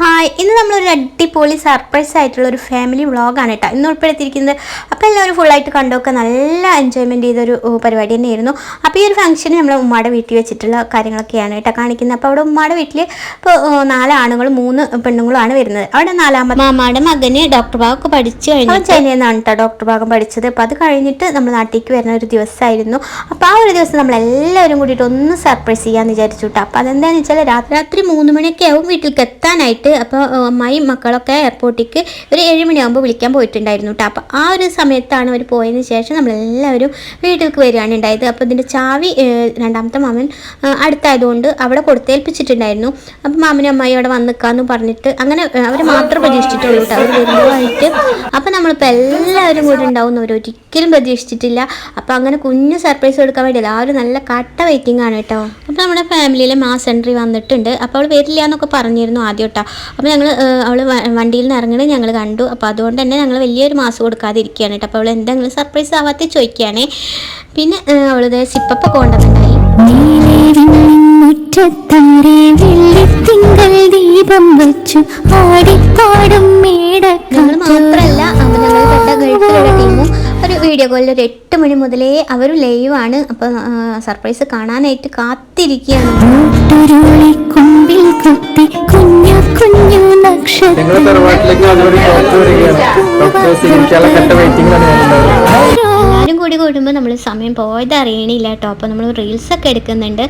Hi ഇന്ന് നമ്മളൊരു അടിപൊളി സർപ്രൈസ് ആയിട്ടുള്ള ഒരു ഫാമിലി വ്ളോഗാണ് കേട്ടോ ഇന്ന് ഉൾപ്പെടുത്തിയിരിക്കുന്നത് അപ്പോൾ എല്ലാവരും ഫുള്ളായിട്ട് കണ്ടൊക്കെ നല്ല എൻജോയ്മെന്റ് ചെയ്തൊരു പരിപാടി തന്നെയായിരുന്നു. അപ്പോൾ ഈ ഒരു ഫംഗ്ഷന് നമ്മൾ ഉമ്മയുടെ വീട്ടിൽ വെച്ചിട്ടുള്ള കാര്യങ്ങളൊക്കെയാണ് കേട്ടോ കാണിക്കുന്നത്. അപ്പോൾ അവിടെ ഉമ്മയുടെ വീട്ടിൽ ഇപ്പോൾ നാല് ആണുങ്ങളും മൂന്ന് പെണ്ണുങ്ങളുമാണ് വരുന്നത്. അവിടെ നാലാമത് മാമാടെ മകന് ഡോക്ടർ ഭാഗമൊക്കെ പഠിച്ചു കഴിഞ്ഞു അവൻ നിന്നാണ് കേട്ടോ ഡോക്ടർ ഭാഗം പഠിച്ചത്. അപ്പോൾ അത് കഴിഞ്ഞിട്ട് നമ്മൾ നാട്ടിലേക്ക് വരുന്ന ഒരു ദിവസമായിരുന്നു. അപ്പോൾ ആ ഒരു ദിവസം നമ്മളെല്ലാവരും കൂടിയിട്ട് ഒന്ന് സർപ്രൈസ് ചെയ്യാമെന്ന് വിചാരിച്ചു കേട്ടോ അപ്പോൾ അതെന്താണെന്ന് വെച്ചാൽ രാത്രി രാത്രി മൂന്ന് മണിയൊക്കെ ആവും വീട്ടിലേക്ക് എത്താനായിട്ട്. അപ്പോൾ അമ്മയും മക്കളൊക്കെ എയർപോർട്ടിലേക്ക് ഒരു ഏഴ് മണിയാകുമ്പോൾ വിളിക്കാൻ പോയിട്ടുണ്ടായിരുന്നു കേട്ടോ അപ്പോൾ ആ ഒരു സമയത്താണ് അവർ പോയതിന് ശേഷം നമ്മളെല്ലാവരും വീട്ടിലേക്ക് വരികയാണ് ഉണ്ടായത്. അപ്പോൾ ഇതിന്റെ ചാവി രണ്ടാമത്തെ മാമൻ അടുത്തായതുകൊണ്ട് അവിടെ കൊടുത്തേൽപ്പിച്ചിട്ടുണ്ടായിരുന്നു. അപ്പോൾ മാമനും അമ്മായി അവിടെ വന്ന് നിൽക്കാമെന്ന് പറഞ്ഞിട്ട് അങ്ങനെ അവർ മാത്രം പ്രതീക്ഷിച്ചിട്ടുള്ളൂ കേട്ടോ അവർ വരുമ്പോഴായിട്ട് അപ്പോൾ നമ്മളിപ്പോൾ എല്ലാവരും കൂടെ ഉണ്ടാവും ഒരിക്കലും പ്രതീക്ഷിച്ചിട്ടില്ല. അപ്പോൾ അങ്ങനെ കുഞ്ഞ് സർപ്രൈസ് കൊടുക്കാൻ വേണ്ടി ഒരു നല്ല കട്ട വെയിറ്റിംഗ് ആണ് കേട്ടോ അപ്പോൾ നമ്മുടെ ഫാമിലിയിലെ മാസ് എൻട്രി വന്നിട്ടുണ്ട്. അപ്പോൾ അവൾ വരില്ല എന്നൊക്കെ പറഞ്ഞിരുന്നു ആദ്യം കേട്ടോ അപ്പോൾ ഞങ്ങൾ അവൾ വണ്ടിയിൽ നിന്ന് ഇറങ്ങണത് ഞങ്ങൾ കണ്ടു. അപ്പോൾ അതുകൊണ്ട് തന്നെ ഞങ്ങൾ വലിയൊരു മാസ് കൊടുക്കാതിരിക്കുകയാണ് കേട്ടോ. അപ്പോൾ അവൾ എന്തെങ്കിലും സർപ്രൈസ് ആവാത്ത ചോദിക്കുകയാണേ. പിന്നെ അവൾ സിപ്പപ്പ് കൊണ്ടുവന്നിട്ടുണ്ടായി. മുറ്റത്താരെ വെള്ളിത്തിങ്കൾ ദീപം വെച്ചു. ആടിപ്പാടും ഞങ്ങൾ മാത്രമല്ല അപ്പോൾ ഞങ്ങൾ കണ്ട ഗൾഫിലുള്ള ടീമും ഒരു വീഡിയോ കോളിൽ ഒരു എട്ട് മണി മുതലേ അവർ ലൈവാണ് അപ്പോൾ സർപ്രൈസ് കാണാനായിട്ട് കാത്തിരിക്കുകയാണ്. എല്ലാവരും കൂടി കൂടുമ്പോൾ നമ്മൾ സമയം പോയത് അറിയണില്ല കേട്ടോ. അപ്പോൾ നമ്മൾ റീൽസ് ഒക്കെ എടുക്കുന്നുണ്ട്.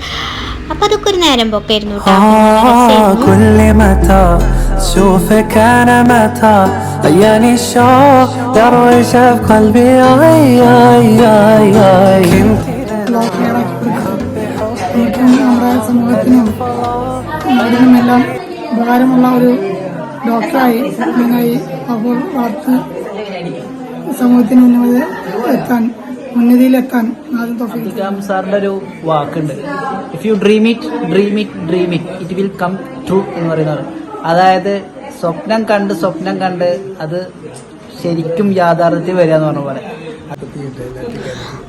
അപ്പോൾ അതൊക്കെ ഒരു നേരം പോക്കായിരുന്നു കേട്ടോ. آه രസമായിരുന്നു. كل متى شوفك انا متى عياني الشوق درويش في قلبي اي اي اي اي كنت എനിക്കും നമ്മുടെ സമൂഹത്തിനും നാടിനുമെല്ലാം ഉപകാരമുള്ള ഒരു ഡോക്ടറായി ഞങ്ങളായി അപ്പോൾ വളർത്ത് സമൂഹത്തിന് ഉന്നത എത്താൻ ഉന്നതിയിലെത്താൻ ആദ്യം തൊഫീക്ക് ഇസ്ലാം സാറിന്റെ ഒരു വാക്കുണ്ട് if you dream it dream it dream it it will come true എന്ന് പറയുന്നത് അതായത് സ്വപ്നം കണ്ട് സ്വപ്നം കണ്ട് അത് ശരിക്കും യാഥാർത്ഥ്യത്തിൽ വരിക എന്ന് പറഞ്ഞ പോലെ.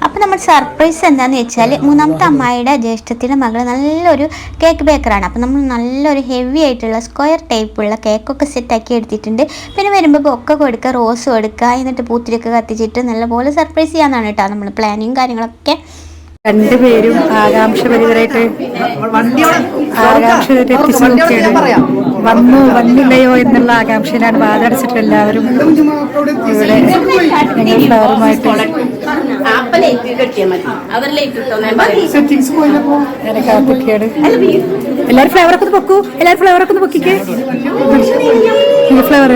അപ്പോൾ നമ്മൾ സർപ്രൈസ് എന്താന്ന് വെച്ചാൽ മൂന്നാമത്തെ അമ്മായിയുടെ ജ്യേഷ്ഠത്തിന്റെ മകൾ നല്ലൊരു കേക്ക് ബേക്കറാണ് അപ്പോൾ നമ്മൾ നല്ലൊരു ഹെവി ആയിട്ടുള്ള സ്ക്വയർ ടൈപ്പുള്ള കേക്കൊക്കെ സെറ്റാക്കി എടുത്തിട്ടുണ്ട്. പിന്നെ വരുമ്പോൾ ബൊക്കെ കൊടുക്കുക റോസ് കൊടുക്കുക എന്നിട്ട് പൂത്തിരിയൊക്കെ കത്തിച്ചിട്ട് നല്ലപോലെ സർപ്രൈസ് ചെയ്യാന്നാണ് കേട്ടോ നമ്മൾ പ്ലാനിങ് കാര്യങ്ങളൊക്കെ. രണ്ടുപേരും ആകാംക്ഷഭരിതരായിട്ട് ആകാംക്ഷ എത്തിച്ചു നോക്കിയാണ്. വന്നു വന്നില്ലയോ എന്നുള്ള ആകാംക്ഷയിലാണ് വാതടച്ചിട്ട് എല്ലാവരും ഇവിടെ ഞങ്ങൾ ഫ്ലവറുമായിട്ട് അങ്ങനെ കാത്തിരിക്കുകയാണ്. എല്ലാവരും ഫ്ലവറൊക്കെ ഒന്ന് പൊക്കൂ. എല്ലാവരും ഫ്ലവറൊക്കെ ഒന്ന് പൊക്കിക്കേ. ഫ്ലവർ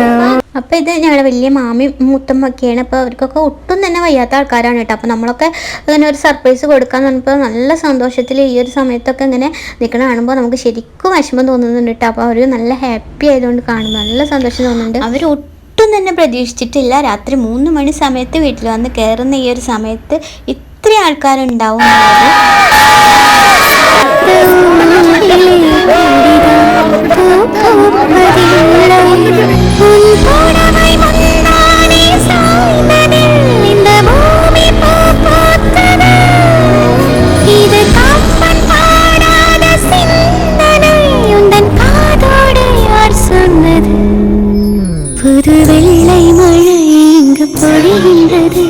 അപ്പോൾ ഇത് ഞങ്ങളുടെ വലിയ മാമയും മുത്തമ്മൊക്കെയാണ്. അപ്പോൾ അവർക്കൊക്കെ ഒട്ടും തന്നെ വയ്യാത്ത ആൾക്കാരാണ് കേട്ടോ. അപ്പോൾ നമ്മളൊക്കെ ഇങ്ങനെ ഒരു സർപ്രൈസ് കൊടുക്കാൻ പറഞ്ഞപ്പോൾ നല്ല സന്തോഷത്തിൽ ഈ ഒരു സമയത്തൊക്കെ ഇങ്ങനെ നിൽക്കണ കാണുമ്പോൾ നമുക്ക് ശരിക്കും വിഷമം തോന്നുന്നുണ്ട് കേട്ടോ. അപ്പോൾ അവർ നല്ല ഹാപ്പി ആയതുകൊണ്ട് കാണുമ്പോൾ നല്ല സന്തോഷം തോന്നുന്നുണ്ട്. അവർ ഒട്ടും തന്നെ പ്രതീക്ഷിച്ചിട്ടില്ല. രാത്രി മൂന്ന് മണി സമയത്ത് വീട്ടിൽ വന്ന് കയറുന്ന ഈ ഒരു സമയത്ത് ഇത്ര ആൾക്കാരുണ്ടാവും மகிழ்கின்றது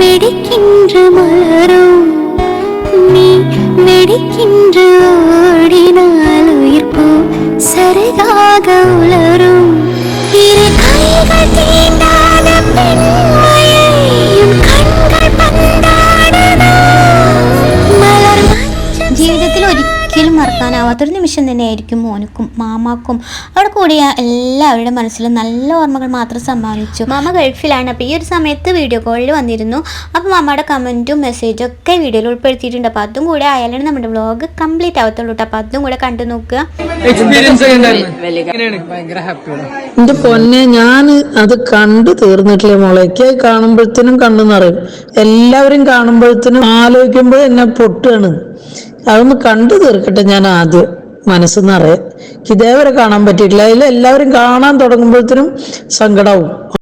வெடிக்கின்ற மலரும் நீ வெடிக்கின்ற ஓடினால் உயிர்ப்பு சரிதாக உலரும். ജീവിതത്തിൽ ഒരിക്കലും മറക്കാനാവാത്തൊരു നിമിഷം തന്നെയായിരിക്കും മോനുക്കും മാമാക്കും. അവിടെ കൂടിയ എല്ലാവരുടെ മനസ്സിലും നല്ല ഓർമ്മകൾ മാത്രം സമ്മാനിച്ചു. മാമ ഗൾഫിലാണ്. അപ്പോൾ ഈ ഒരു സമയത്ത് വീഡിയോ കോളിൽ വന്നിരുന്നു. അപ്പോൾ മാമയുടെ കമന്റും മെസ്സേജും ഒക്കെ വീഡിയോയിൽ ഉൾപ്പെടുത്തിയിട്ടുണ്ട്. അപ്പോൾ അതും കൂടെ ആയാലാണ് നമ്മുടെ വ്ളോഗ് കംപ്ലീറ്റ് ആവത്തുള്ളൂ അപ്പോൾ അതും കൂടെ കണ്ടു നോക്കുക. എന്റെ പൊന്നെ ഞാൻ അത് കണ്ടു തീർന്നിട്ടില്ല മോളേക്ക് കാണുമ്പോഴത്തേനും കണ്ണു നിറയും. എല്ലാവരും കാണുമ്പോഴത്തേനും ആലോചിക്കുമ്പോഴും എന്നെ പൊട്ടുകയാണ് അതൊന്ന് കണ്ടു തീർക്കട്ടെ ഞാൻ ആദ്യം മനസ്സ് നിറയെ ഇതേവരെ കാണാൻ പറ്റിയിട്ടില്ല. അതിൽ എല്ലാവരും കാണാൻ തുടങ്ങുമ്പോഴത്തേനും സങ്കടാവും.